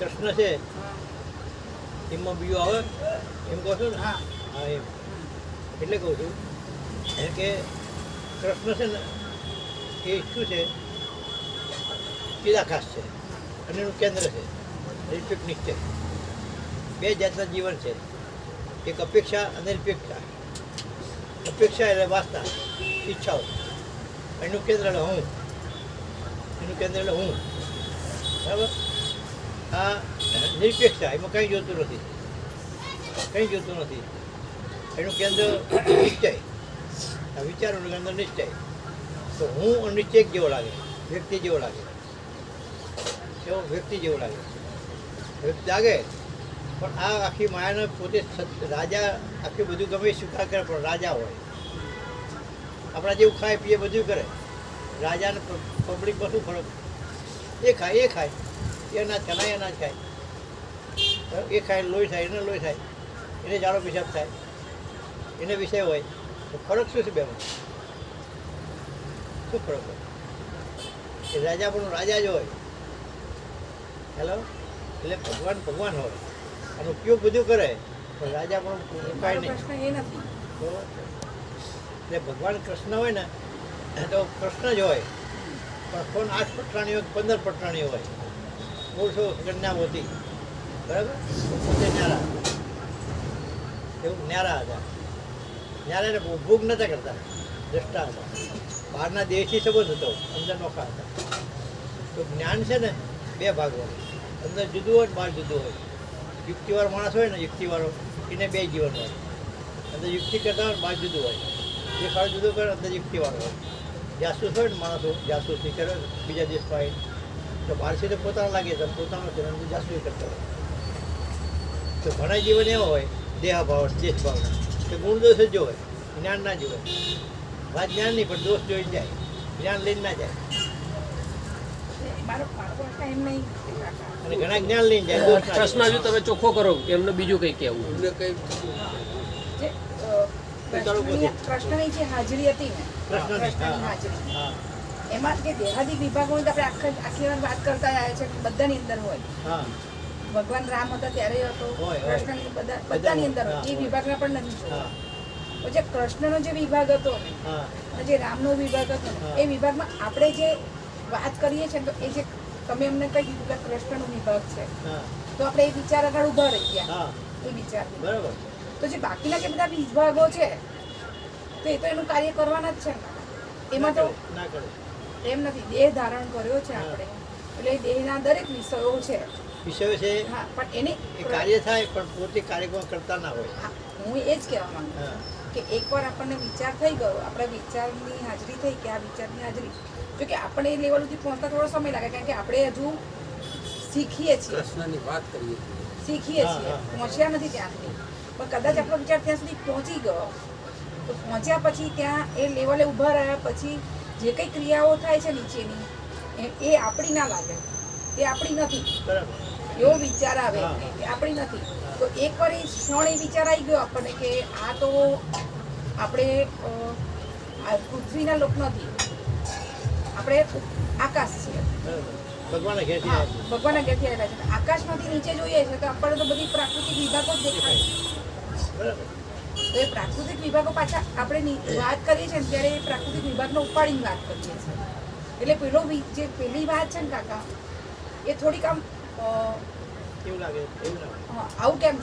કૃષ્ણ છે. એમાં બીજું આવે? એમ કહો છો ને? હા. એમ. એટલે કહું છું. એમ કે કૃષ્ણ છે ને એ શું છે? ચિદાકાશ છે. અને એનું કેન્દ્ર છે. નિરપેક્ષ છે બે જાતના જીવન છે. એક અપેક્ષા અને અપેક્ષા. અપેક્ષા એટલે વાસના ઈચ્છાઓ. એનું કેન્દ્ર એટલે હું. એનું કેન્દ્ર એટલે હું. બરાબર? આ નિરપેક્ષતા એમાં કંઈ જોતું નથી. કંઈ જોતું નથી. એનું કેન્દ્ર નિશ્ચય. આ વિચારોનું કેન્દ્ર નિશ્ચય. તો હું અનિશ્ચય જેવો લાગે. વ્યક્તિ જેવો લાગે. કેવો વ્યક્તિ જેવો લાગે. વ્યક્તિ લાગે પણ આ આખી માયાને પોતે રાજા આખી બધું ગમે સ્વીકાર કરે, પણ રાજા હોય. આપણા જેવું ખાય, પીએ બધું કરે. રાજાને પબ્લિકમાં શું ફરક? એ ખાય એ ખાય. એ અનાજ ખાય એ અનાજ ખાય. એ ખાય લોહી થાય એને લોહી થાય. એને જાડો પેશાબ થાય. એને વિષય હોય. તો ફરક શું છે બેમાં? શું ફરક હોય? એ રાજા પણ રાજા જ હોય. હેલો? એટલે ભગવાન ભગવાન હોય. અને ઉપયોગ બધું કરે પણ રાજા પણ ઉપાય નહીં. પ્રશ્ન એ નથી. એટલે ભગવાન કૃષ્ણ હોય ને તો કૃષ્ણ જ હોય. પણ કોણ? આઠ પટરાણી હોય પંદર પટરાણી હોય. મૂળસો મોતી બરાબર? પોતે ન્યારા. એવું ન્યારા હતા. ન્યારાને ભોગ નતા કરતા. દ્રષ્ટા હતા. બહારના દેશથી સંબંધ હતો. અંદર નોખા હતા. તો જ્ઞાન છે ને, બે ભાગવાનું અંદર જુદું હોય બહાર જુદું હોય. યુક્તિવાળો માણસ હોય ને, યુક્તિવાળો, એને બે જીવન હોય. અંદર યુક્તિ કરતા હોય બહાર જુદું હોય. જે ફળ જુદું કરે, અંદર યુક્તિવાળો હોય. જાસૂસ હોય ને માણસો જાસૂસી કરે, બીજા દેશમાં તો તો પોતાના લાગે છે પોતાનો ધર્મ જાસૂસી કરતા હોય. તો ઘણા જીવન એવા હોય દેહાભાવ દેશ ભાવના કે ગુણ દોષ જ હોય જ્ઞાન ના જોવે વાત જ્ઞાન નહીં પણ દોષ જોઈ જાય. જ્ઞાન લઈને ના જાય. અને ઘણા જ્ઞાન લઈને જાય પ્રશ્ન. હજુ તમે ચોખ્ખો કરો કે એમને બીજું કંઈ કહેવું જે કૃષ્ણની કૃષ્ણની જે હાજરી હતી ને કૃષ્ણની હાજરી હા એમાં જે દેહાદી વિભાગોની આપણે આખી આખી વાર વાત કરતા આવ્યા છે બધાની અંદર હોય. ભગવાન રામ હતા ત્યારે હતો બધા બધાની અંદર એ હોય. પણ નથી જોયો જે કૃષ્ણનો જે વિભાગ હતો જે રામનો વિભાગ હતો એ વિભાગમાં આપણે જે વાત કરીએ છીએ તો એ જે તમે અમને કહી દીધું કે કૃષ્ણનો વિભાગ છે. તો આપણે એ વિચાર આગળ ઊભા રહી ગયા. એ વિચાર બરાબર. તો જે બાકીના જે બધા વિભાગો છે તો એ તો એનું કાર્ય કરવાના જ છે એમાં તો ના કરે. એમ નથી દેહ ધારણ કર્યો છે આપણે. એટલે એ દેહના દરેક વિષયો છે. વિષયો છે હા પણ એને કાર્ય થાય પણ પોતે કાર્યક્રમ કરતા ના હોય. હા, હું એ જ કહેવા માંગુ કે એકવાર આપણને વિચાર થઈ ગયો આપણા વિચારની હાજરી થઈ કે આ વિચારની હાજરી. જો કે આપણે એ લેવલ સુધી પહોંચતા થોડો સમય લાગે કારણ કે આપણે હજુ શીખીએ છીએ. પ્રશ્નની વાત કરીએ શીખીએ છીએ. પહોંચ્યા નથી ત્યાં સુધી પણ કદાચ આપણો વિચાર ત્યાં સુધી પહોંચી ગયો. તો પહોંચ્યા પછી ત્યાં એ લેવલે ઊભા રહ્યા પછી જે કંઈ ક્રિયાઓ થાય છે નીચેની એ- આપણી ના લાગે. એ આપણી નથી. એવો વિચાર આવે. કે આપણી નથી. તો એકવાર એ ક્ષણ એ વિચાર આવી ગયો આપણને કે આ તો આપણે પૃથ્વીના લોક નથી. આપણે આકાશ છીએ. ભગવાન ઘેરથી આવેલા છે. આકાશમાંથી નીચે જોઈએ છે તો આપણને તો બધી પ્રાકૃતિક વિભાગો જ દેખાય. બરાબર. તો એ પ્રાકૃતિક વિભાગો પાછા આપણે વાત કરીએ છીએ ત્યારે એ પ્રાકૃતિક વિભાગનો ઉપાડીને વાત કરીએ છીએ. એટલે પેલો જે પેલી વાત છે ને કાકા એ થોડીક આમ એવું લાગે? એવું લાગે. આવું કેમ?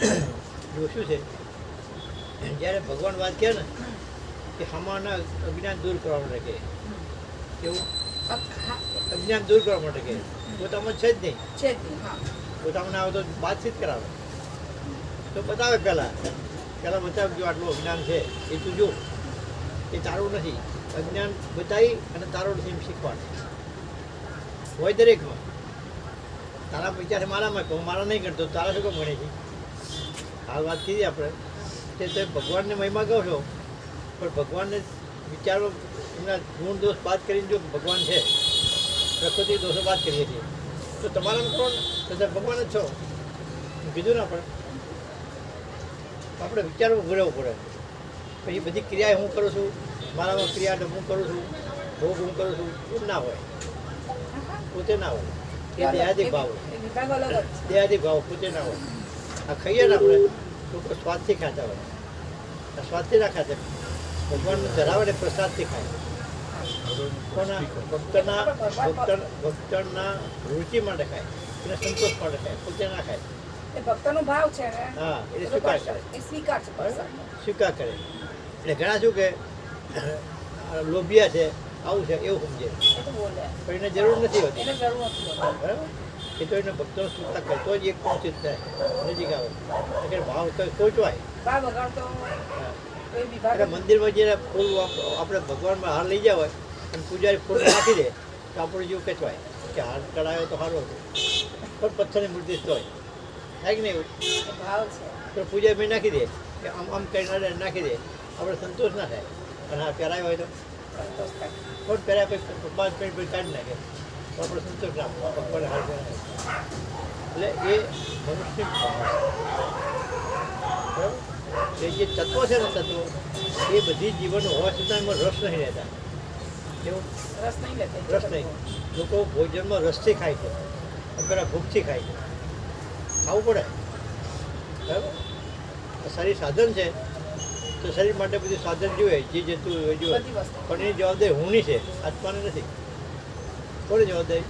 જો શું છે? જ્યારે ભગવાન વાત કહે ને કે હમાના અજ્ઞાન દૂર કરવા માટે કહે. કેવું? અજ્ઞાન દૂર કરવા માટે કહે. પોતામાં છે જ નહીં. છે જ નહીં, હા. પોતામાં ના આવે તો વાતચીત કરાવે. તો બતાવે પહેલાં. પહેલાં બતાવે જો આટલું અજ્ઞાન છે. એ તું જો. એ તારું નથી. અજ્ઞાન બતાવી અને તારું નથી એમ શીખવાનું. હોય દરેકમાં. તારા વિચાર છે મારામાં કહું મારા નહીં કરતો. તારા શું કામ ગણે છે? આ વાત કીધી આપણે. કે તમે ભગવાનને મહિમા કહો છો. પણ ભગવાનને વિચારો, એમના ગુણ, દોષ બાદ કરીને જો ભગવાન છે, પ્રકૃતિ, દોષો બાદ કરીએ છીએ. તો તમારામાં કોણ? તો તમે ભગવાન જ છો. કીધું ના પણ આપણે વિચારવું ભરવું પડે. પછી બધી ક્રિયા હું કરું છું મારામાં ક્રિયા હું કરું છું ભોગ હું કરું છું એવું ના હોય. પોતે ના હોય. એ દેહાદી ભાવ. દેહાદી ભાવ પોતે ના હોય. આ ખાઈએ ને આપણે લોકો સ્વાદથી ખાતા હોય. આ સ્વાદથી ના ખાતા. ભગવાન ધરાવે ને પ્રસાદથી ખાય. ભક્તના ભક્ત ભક્તના રુચિ માટે ખાય. એને સંતોષ માટે ખાય. પોતે ના ખાય. એ ભક્તનો ભાવ છે ને હા એ સ્વીકાર કરે. એ સ્વીકાર છે સ્વીકાર કરે. એટલે ઘણા શું કે લોભિયા છે આવું છે એવું સમજે. પણ એને જરૂર નથી હોતી. એને જરૂર નથી બરાબર? એ તો એને ભક્તો સ્વીકાર કરે તો જ એક પહોંચિત થાય નજીક આવે. એટલે ભાવ તો સોચવાય. ભાવ. એટલે મંદિરમાં જઈને ફૂલ આપણે ભગવાનમાં હાર લઈ જાવ અને પૂજારી ફૂલ નાખી દે તો આપણું જીવ કચવાય. કે હાર કઢાયો તો હારો. હતો પણ પથ્થરની મૂર્તિ જ હોય. થાય કે નહીં એવું ભાવ છે. તો પૂજા બી નાખી દે. કે આમ આમ કરીને નાખી દે. આપણે સંતોષ ના થાય. અને આ પહેરાયો હોય તો. સંતોષ થાય. કોણ પહેર્યા પછી પાંચ મિનિટ પછી કાઢી નાખે. તો આપણે સંતોષ ના આપવો. હાલ એટલે એ મનુષ્ય બરાબર? એ જે તત્વો છે ને તત્વો એ બધી જીવન હોવા છતાં એમાં રસ નહીં રહેતા. કેવું? રસ નહીં લેતા રસ નહીં. લોકો ભોજનમાં રસથી ખાય છે. પેલા ભૂખથી ખાય છે. ખાવું પડે. બરાબર? શરીર સાધન છે. તો શરીર માટે બધું સાધન જોઈએ જે જતું જોઈએ. પણ એની જવાબદારી હુંની છે આત્માની નથી. કોની જવાબદારી?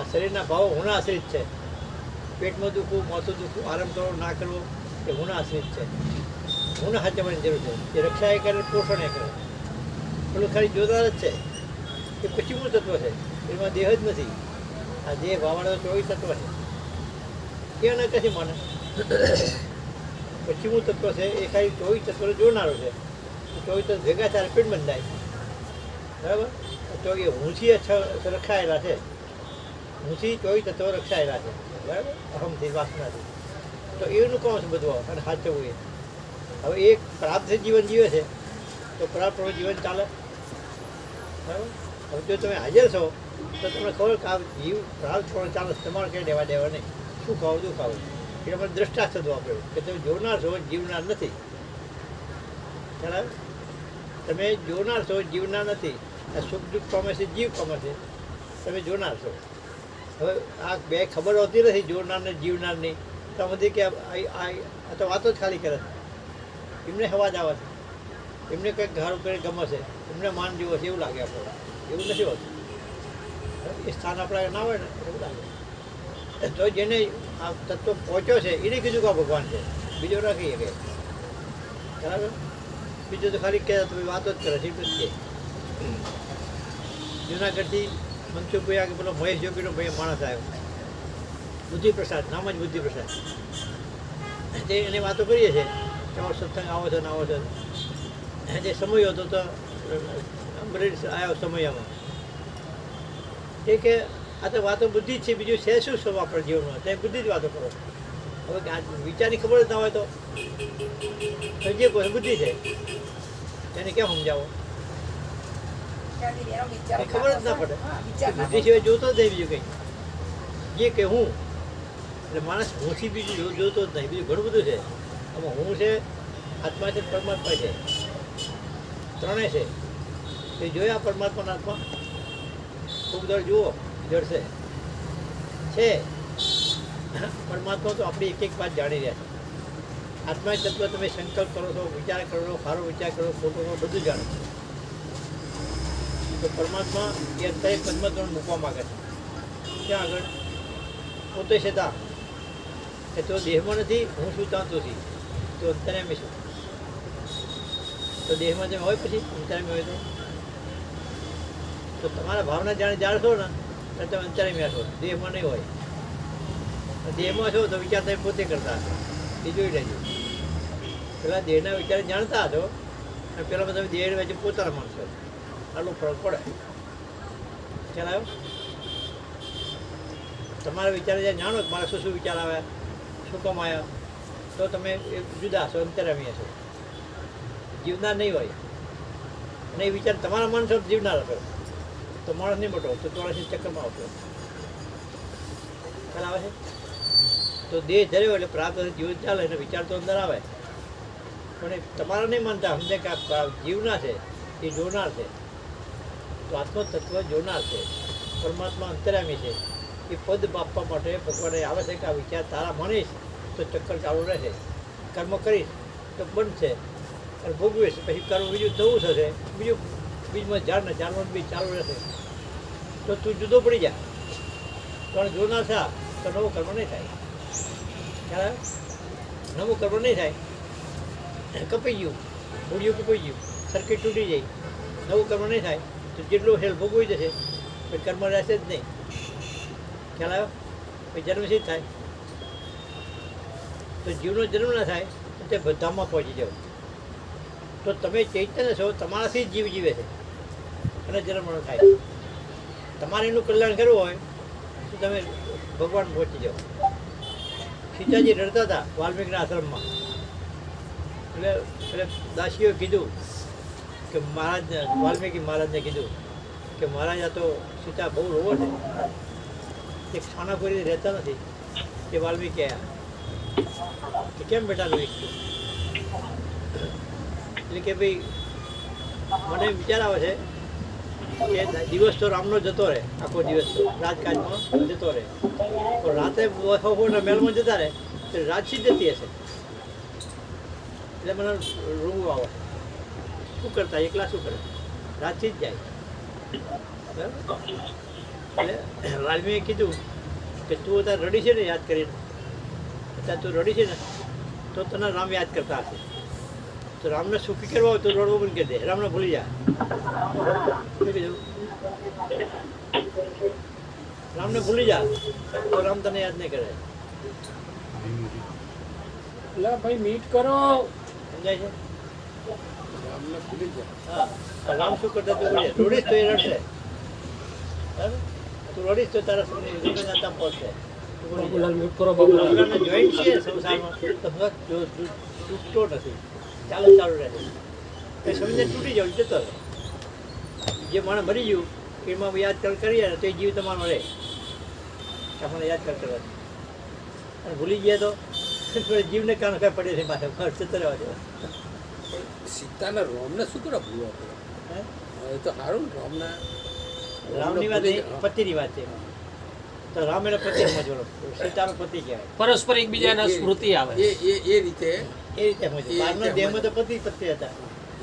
આ શરીરના ભાવો હુંના આશ્રિત છે. પેટમાં દુખવું માથું દુખવું આરામ કરવો ના કરવો એ હુંના આશ્રિત છે. હુંના સાચવવાની જરૂર છે. એ રક્ષા એ કરે પોષણ એ કરે. પેલું ખાલી જોદાર જ છે. એ પશ્ચિમનું તત્વ છે. એમાં દેહ જ નથી. આ દેહ ભાવાળો ચોવીસ તત્વ છે. એ એને કશી માને. હું તત્વ છે, એ ખાલી ચોવીસ તત્વ જોનારો છે. ચોવીસ તત્વ ભેગા ચાર પીઠ બંધાય બરાબર? તો એ છ રખાયેલા છે. હુંથી ચોવીસ તત્વો રક્ષાયેલા છે. બરાબર? અહમથી, વાસનાથી. તો એનું કોણ છે બધું અને સાચવવું એ હવે એ પ્રાપ્ત જીવન જીવે છે. તો પ્રાપ્ત જીવન ચાલે. બરાબર? હવે જો તમે હાજર છો, તો તમને ખબર કે આ જીવ પ્રાપ્ત ચાલે. તમારે કંઈ દેવા દેવા નહીં. શું ખાવું શું ખાવું એ તમારે દ્રષ્ટા થતું આપણે, કે તમે જોનાર છો જીવનાર નથી. બરાબર તમે જોનાર છો જીવનાર નથી. આ સુખ દુઃખ પામે છે, જીવ પામે છે. તમે જોનાર છો. હવે આ બે ખબર હોતી નથી જોનાર ને જીવનારની. તો બધી કે આ તો વાતો જ ખાલી કરે છે. એમને અવાજ આવે છે. એમને કંઈક ઘર ઉપર ગમે છે. એમને માન જેવો છે, એવું લાગે આપણે એવું નથી હોતું. એ સ્થાન આપણા ના હોય ને, એવું લાગે. તો જેને આ તત્વ પહોંચ્યો છે, એને કીધું કે આ ભગવાન છે. બીજો રાખી શકે બરાબર? બીજું તો ખાલી કહેતા તમે વાતો જ કરે છે કે. જુનાગઢથી મનસુખભાઈ કે પેલો મહેશ જોગીનો ભાઈ માણસ આવ્યો. બુદ્ધિપ્રસાદ, નામ જ બુદ્ધિપ્રસાદ. તે એને વાતો કરીએ છીએ. કે અમારો સત્સંગ આવો છે ને આવો છે. જે સમય હતો તો અમરેલી આવ્યો સમયમાં. એ કે આ તો વાતો બુદ્ધિ જ છે બીજું છે શું શું આપણા જીવનમાં? તે બુદ્ધિ જ વાતો કરો. હવે આ વિચારની ખબર જ ના હોય તો? જે કોઈ બુદ્ધિ છે. તેને કેમ સમજાવો? ખબર જ ના પડે. બુદ્ધિ સિવાય જોતો જ નહીં બીજું કંઈ. જે કે હું એટલે માણસ હુંથી બીજું જોતો જ નહીં. બીજું ઘણું બધું છે. આમાં હું છે આત્મા છે પરમાત્મા છે. ત્રણેય છે. એ જોયા પરમાત્માના આત્મા? ખૂબ દર જુઓ. જડશે છે. પરમાત્મા તો આપણી એક એક વાત જાણી રહ્યા છે. આત્મા તત્વ તમે સંકલ્પ કરો છો, વિચાર કરો છો, સારો વિચાર કરો ખોટો કરો બધું જાણો છો. તો પરમાત્મા એ અત્યારે પદ્મત્રણ મૂકવા માગે છે. ત્યાં આગળ પોતે છે કે તો દેહમાં નથી, હું શું ત્યાં તો અત્યારે અંતર્યામી છું તો દેહમાં જેમ હોય પછી અંતર્યામી હોય તો તમારા ભાવના જાણે જાણશો ને તો તમે અંતર્યામી છો. દેહમાં નહીં હોય. દેહમાં છો તો વિચાર તમે પોતે કરતા હશો. એ જોઈ લેજો. પેલા દેહના વિચાર જાણતા હશો અને પેલા તમે દેહ વચ્ચે પોતાના માણસો આટલો ફરક પડે. ખ્યાલ આવ્યો? તમારા વિચાર જ્યાં જાણો મારા શું શું વિચાર આવ્યા શું કામ આવ્યા તો તમે જુદા છો અંતરામી હશો જીવનાર નહીં હોય. અને એ વિચાર તમારા મન છો જીવનાર હશો તો માણસ નહીં બટો તો ચોરાસી ચક્કરમાં આવતો? ખ્યાલ આવે છે? તો દેહ ધર્યો એટલે પ્રાપ્ત જીવન ચાલે અને વિચાર તો અંદર આવે. પણ તમારા નહીં માનતા, સમજે કે આ જીવના છે, એ જોનાર છે. તો આત્મતત્વ જોનાર છે. પરમાત્મા અંતરામી છે. એ પદ આપવા માટે ભગવાને આવે છે કે આ વિચાર તારા મનીશ, તો ચક્કર ચાલુ રહેશે. કર્મ કરીશ, તો બનશે અને ભોગવીશ, પછી કર્મ બીજું થવું થશે, બીજું બીજમાં ઝાડ ને ઝાડવાનું બીજ ચાલુ રહેશે. તો તું જુદો પડી જા. પણ જો ના થા, તો નવો કર્મ નહીં થાય. ખ્યાલ નવો કર્મ નહીં થાય. કપાઈ ગયું. મૂળિયું કપાઈ ગયું. સર્કિટ તૂટી જાય. નવું કર્મ નહીં થાય, તો જેટલું હેલ ભોગવી જશે પછી કર્મ રહેશે જ નહીં. ખ્યાલ આવ્યો પછી જન્મસિદ્ધ થાય? તો જીવનો જન્મ ના થાય, તો તે બધામાં પહોંચી જાવ તો તમે ચૈતન્ય છો, તમારાથી જ જીવ જીવે છે. અને જન્મ ન થાય. તમારે એનું કલ્યાણ કરવું હોય, તો તમે ભગવાન પહોંચી જાઓ. સીતાજી રડતા હતા વાલ્મીકના આશ્રમમાં. એટલે એટલે દાસીઓએ કીધું કે મહારાજને, વાલ્મીકી મહારાજને કીધું કે મહારાજ, આ તો સીતા બહુ રોવો છે. એક ખાનાખોરી રહેતા નથી. એ વાલ્મીકી આવ્યા કેમ બેટા રોઈશ એટલે કે ભાઈ, મને વિચાર આવે છે કે દિવસ તો રામનો જતો રહે, આખો દિવસ તો, રાજકાજમાં જતો રહે. પણ રાતે બપોરના મહેલમાં જતા રહે, તો રાજસી જતી હશે. એટલે મને રૂમ આવે. શું કરતા? એકલા શું કરે? રાજસી જ જાય. એટલે વાલ્મીએ કીધું કે તું અત્યારે રડી છે ને યાદ કરીને? અત્યારે તું રડી છે ને? તો તને રામ યાદ કરતા હશે. તો રામને સુખી ફિકર હોય તો રડવું પણ કહે દે. રામને ભૂલી જા. રામને ભૂલી જા. તો રામ તને યાદ નહીં કરે. લા ભાઈ મીટ કરો. સમજાય છે? રામને ભૂલી જા. હા. રામ શું કરતા તું ભૂલી રોડીશ તો એ રડશે. બરાબર? તું રડીશ તો તારા સુધી પહોંચશે બાબુલાલ મીટ કરો બાબુલાલ. જોઈન્ટ છે સંસારમાં? તો જો- તૂટતો નથી. ચાલુ ચાલુ રહે. એ સમજને તૂટી જવું જતો જે માણસ મરી ગયું એમાં યાદ કર કરીએ ને તો એ જીવ તમારો રહે. આપણને યાદ કર કરવા અને ભૂલી ગયા તો જીવને કાન કઈ પડે છે પાછા ખર્ચ રહેવા દેવા. સીતાના રોમને શું કરો ભૂલવા પડે? તો સારું રોમના રામની વાત પતિની વાત છે. તો રામ એનો પતિ સમજવાનો સીતાનો પતિ કહેવાય. પરસ્પર એકબીજાના સ્મૃતિ આવે. એ એ એ રીતે એ રીતે સમજ એ બહારના દેહમાં તો પતિ પતિ હતા.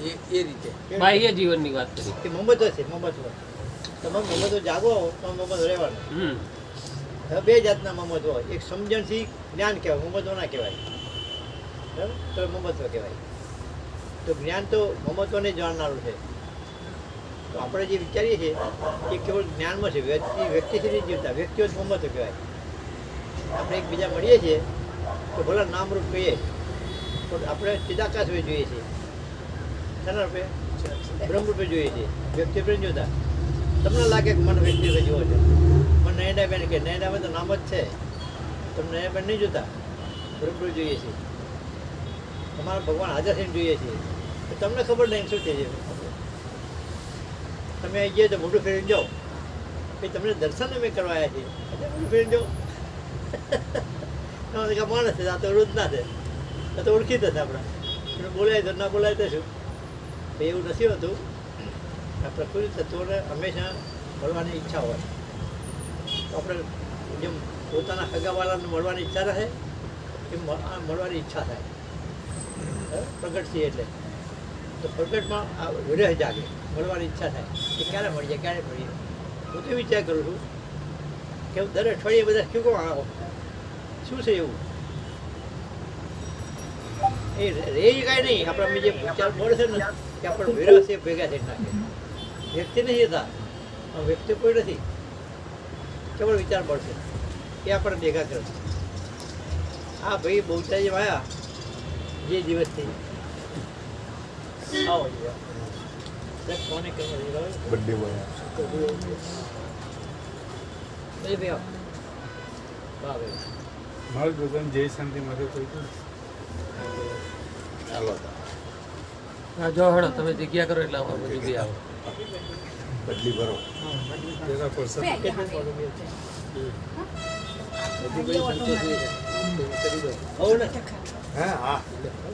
એ એ રીતે. બાહ્ય જીવનની વાત કરી. કે મમત્વ છે મમત્વ તમે મમત્વ જાગો તો મમત્વ રહેવાનું. બે જાતના મમત્વ હોય. એક સમજણથી જ્ઞાન કહેવાય મમત્વ ના કહેવાય. બરાબર? તો મમત્વ કહેવાય. તો જ્ઞાન તો મમત્વને જાણનારું છે. તો આપણે જે વિચારીએ છીએ એ કેવળ જ્ઞાનમાં છે, વ્યક્તિ વ્યક્તિથી નહીં જીવતા, વ્યક્તિઓ જ મમત્વ કહેવાય. આપણે એકબીજા મળીએ છીએ તો ભલે નામરૂપ કહીએ. પણ આપણે ચિદાકાશ હોય જોઈએ છીએ. શાના રૂપે? બ્રહ્મરૂપે જોઈએ છીએ. વ્યક્તિ રૂપે જોતા. તમને લાગે કે મન વ્યક્તિ રૂપે જોવો છે. પણ નયનાબેન કે નયનાબેન તો નામ જ છે. તમને નયનાબેન નહીં જોતા. બ્રહ્મરૂપે જોઈએ છીએ. તમારા ભગવાન હાજર થઈને જોઈએ છીએ. તો તમને ખબર નહીં શું થઈ જાય તમે ગયા તો મોટું ફેરીને જાઓ પછી તમને દર્શન અમે કરવાયા છીએ. એટલે મોટું ફેરીને જાઓ તમે માણસ છે, આ તો રોજ ના છે. આ તો ઓળખી જશે આપણા. એને બોલાય તો, ના બોલાય તો શું? એવું નથી હોતું. આ પ્રકૃતિ તત્વોને હંમેશા મળવાની ઈચ્છા હોય. તો આપણે જેમ પોતાના હગાવાળાને મળવાની ઈચ્છા રહે, એમ મળવાની ઈચ્છા થાય? પ્રગટ છીએ એટલે. તો પ્રગટમાં આ વિરહ જાગે. મળવાની ઈચ્છા થાય કે ક્યારે મળીએ ક્યારે મળીએ હું તો વિચાર કરું છું કે દર અઠવાડિયે બધા શું કહો આવો શું છે એવું? એ રે કાંઈ નહીં, આપણા જે વિચાર મળશે ને, કે આપણે છે, ભેગા થઈ નાખે વ્યક્તિ નહીં હતા વ્યક્તિ કોઈ નથી. કેવળ વિચાર મળશે એ આપણે ભેગા કરશે આ ભાઈ બહુચાજી આવ્યા જે દિવસથી. આવો. વાહ ભાઈ મારું ભગવાન જય શાંતિ મારે કોઈ તો. હાલો. હા જો હડો તમે જગ્યા કરો એટલે અમારે બધું બી આવો. બદલી ભરો. પેલા પરસન. હા હા.